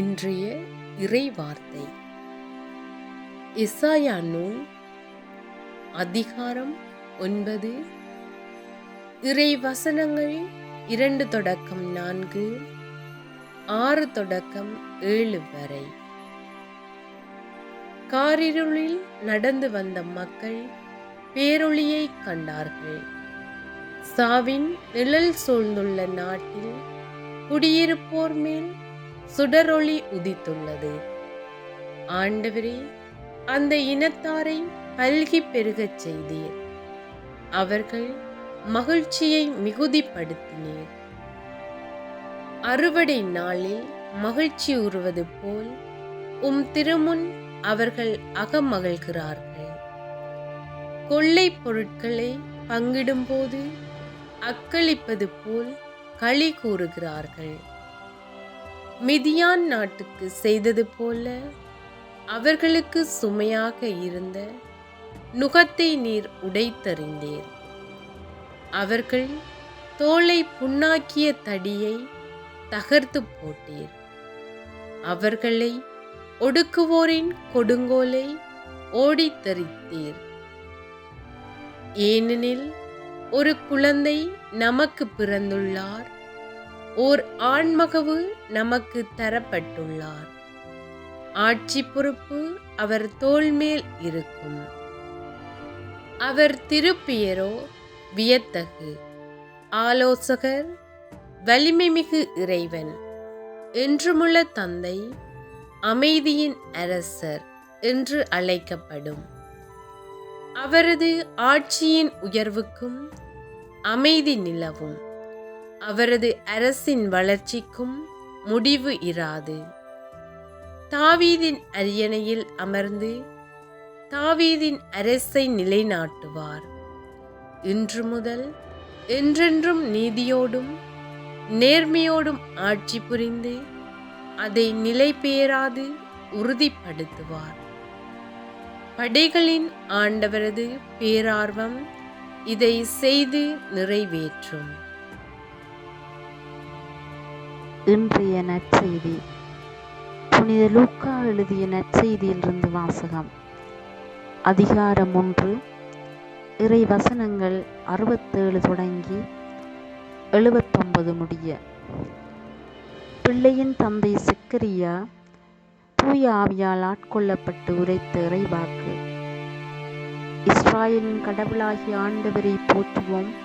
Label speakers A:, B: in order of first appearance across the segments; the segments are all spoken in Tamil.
A: இன்றைய இறை வார்த்தை இசாயா நூல் அதிகாரம் ஒன்பது. இறை வசனங்கள் இரண்டு தொடக்கம் நான்கு ஆறு தொடக்கம் ஏழு வரை. காரிருளில் நடந்து வந்த மக்கள் பேரொளியை கண்டார்கள். சாவின் நிழல் சூழ்ந்துள்ள நாட்டில் குடியிருப்போர் மேல் சுடரொளி உதித்துள்ளது. ஆண்டவரே அந்த இனத்தாரை பல்கி பெருகச் செய்தீர். அவர்கள் மகிழ்ச்சியை மிகுதிப்படுத்தினீர். அறுவடை நாளில் மகிழ்ச்சி உறுவது போல் உம் திருமுன் அவர்கள் அகமகிழ்கிறார்கள். கொள்ளை பொருட்களை பங்கிடும்போது அக்களிப்பது போல் களி கூறுகிறார்கள். மிதியான் நாட்டுக்கு செய்தது போல அவர்களுக்கு சுமையாக இருந்த நுகத்தை நீர் உடைத்தறிந்தீர் அவர்கள் தோலை புண்ணாக்கிய தடியை தகர்த்து போட்டீர். அவர்களை ஒடுக்குவோரின் கொடுங்கோலை ஓடித்தரித்தீர். ஏனெனில் ஒரு குழந்தை நமக்கு பிறந்துள்ளார். ஓர் ஆண்மகவு நமக்கு தரப்பட்டுள்ளார். ஆட்சி பொறுப்பு அவர் தோல்மேல் இருக்கும். அவர் திருப்பியரோ வியத்தகு. ஆலோசகர் வலிமைமிகு இறைவன் என்றுமுள்ள தந்தை அமைதியின் அரசர் என்று அழைக்கப்படும். அவரது ஆட்சியின் உயர்வுக்கும் அமைதி நிலவும். அவரது அரசின் வளர்ச்சிக்கும் முடிவு இராது. தாவீதின் அரியணையில் அமர்ந்து தாவீதின் அரசை நிலைநாட்டுவார். இன்று முதல் என்றென்றும் நீதியோடும் நேர்மையோடும் ஆட்சி புரிந்து அதை நிலைபெயராது உறுதிப்படுத்துவார். படைகளின் ஆண்டவரது பேரார்வம் இதை செய்து நிறைவேற்றும்.
B: இன்றைய நற்செய்தி. புனித லூக்கா எழுதிய நற்செய்தியிலிருந்து வாசகம். அதிகாரம் ஒன்று. இறை வசனங்கள் அறுபத்தேழு தொடங்கி எழுபத்தொன்பது முடிய. பிள்ளையின் தந்தை செக்கரியா தூய ஆவியால் ஆட்கொள்ளப்பட்டு உரைத்த இறைவாக்கு. இஸ்ராயலின் கடவுளாகிய ஆண்டவரை போற்றுவோம்.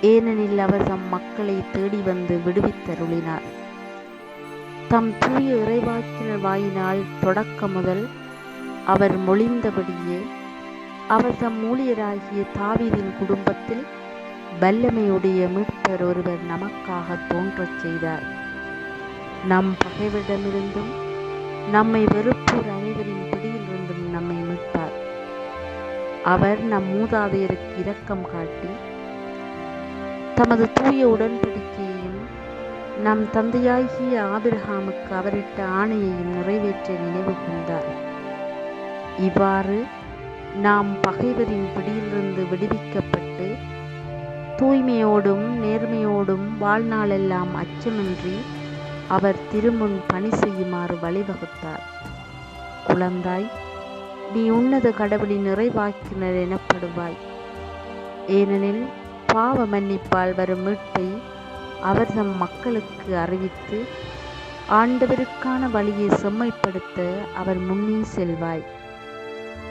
B: ஏனெனில் அவர் தம் மக்களை தேடி வந்து விடுவித்தருளினார். தம் தூய இறைவாக்கினர் வாயினால் தொடக்க முதல் அவர் மொழிந்தபடியே அவர் தம் ஊழியராகிய தாவீதின் குடும்பத்தில் வல்லமையுடைய மீட்பர் ஒருவர் நமக்காக தோன்றச் செய்தார். நம் பகைவரிடமிருந்தும் நம்மை வெறுப்போர் அனைவரின் பிடியிலிருந்தும் நம்மை மீட்பார். அவர் நம் மூதாதையருக்கு இரக்கம் காட்டி தமது தூய உடன்படிக்கையையும் நம் தந்தையாகிய ஆபிரஹாமுக்கு அவரிட்ட ஆணையையும் நிறைவேற்ற நினைவு கொண்டார். இவ்வாறு நாம் பகைவரின் பிடியிலிருந்து விடுவிக்கப்பட்டு தூய்மையோடும் நேர்மையோடும் வாழ்நாளெல்லாம் அச்சமின்றி அவர் திருமுன் பணி செய்யுமாறு வழிவகுத்தார். குழந்தாய் நீ உன்னத கடவுளின் நிறைவாக்கினர் எனப்படுவாய். ஏனெனில் பாவ மன்னிப்பால் வரும் மீட்பை அவர் தம் மக்களுக்கு அறிவித்து ஆண்டவருக்கான வழியை செம்மைப்படுத்த அவர் முன்னே செல்வாய்.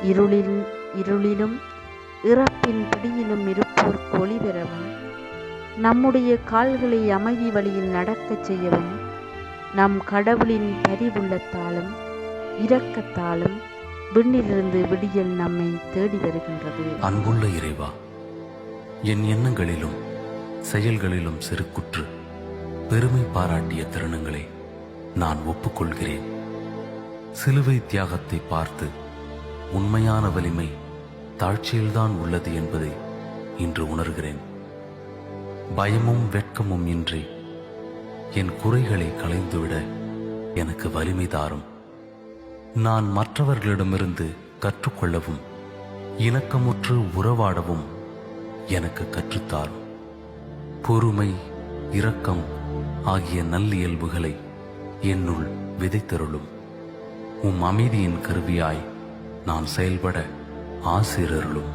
B: இருளில் இருளிலும் இறப்பின் பிடியிலும் இருப்போர்க்கு ஒளி பெறவும் நம்முடைய கால்களை அமைதி வழியில் நடக்கச் செய்யவும் நம் கடவுளின் பரிவுள்ளத்தாலும் இரக்கத்தாலும் விண்ணிலிருந்து விடியல் நம்மை தேடி வருகின்றது.
C: அன்புள்ள இறைவா என் எண்ணங்களிலும் செயல்களிலும் செருக்குற்று பெருமை பாராட்டிய தருணங்களை நான் ஒப்புக்கொள்கிறேன். சிலுவை தியாகத்தை பார்த்து உண்மையான வலிமை தாழ்ச்சியில்தான் உள்ளது என்பதை இன்று உணர்கிறேன். பயமும் வெட்கமும் இன்றி என் குறைகளை களைந்துவிட எனக்கு வலிமை தாரும். நான் மற்றவர்களிடமிருந்து கற்றுக்கொள்ளவும் இணக்கமுற்று உறவாடவும் எனக்கு கற்றுத்தாரும். பொறுமை இரக்கம் ஆகிய நல்லியல்புகளை என்னுள் விதைத்தருளும். உம் அமைதியின் கருவியாய் நான் செயல்பட ஆசிரருளும்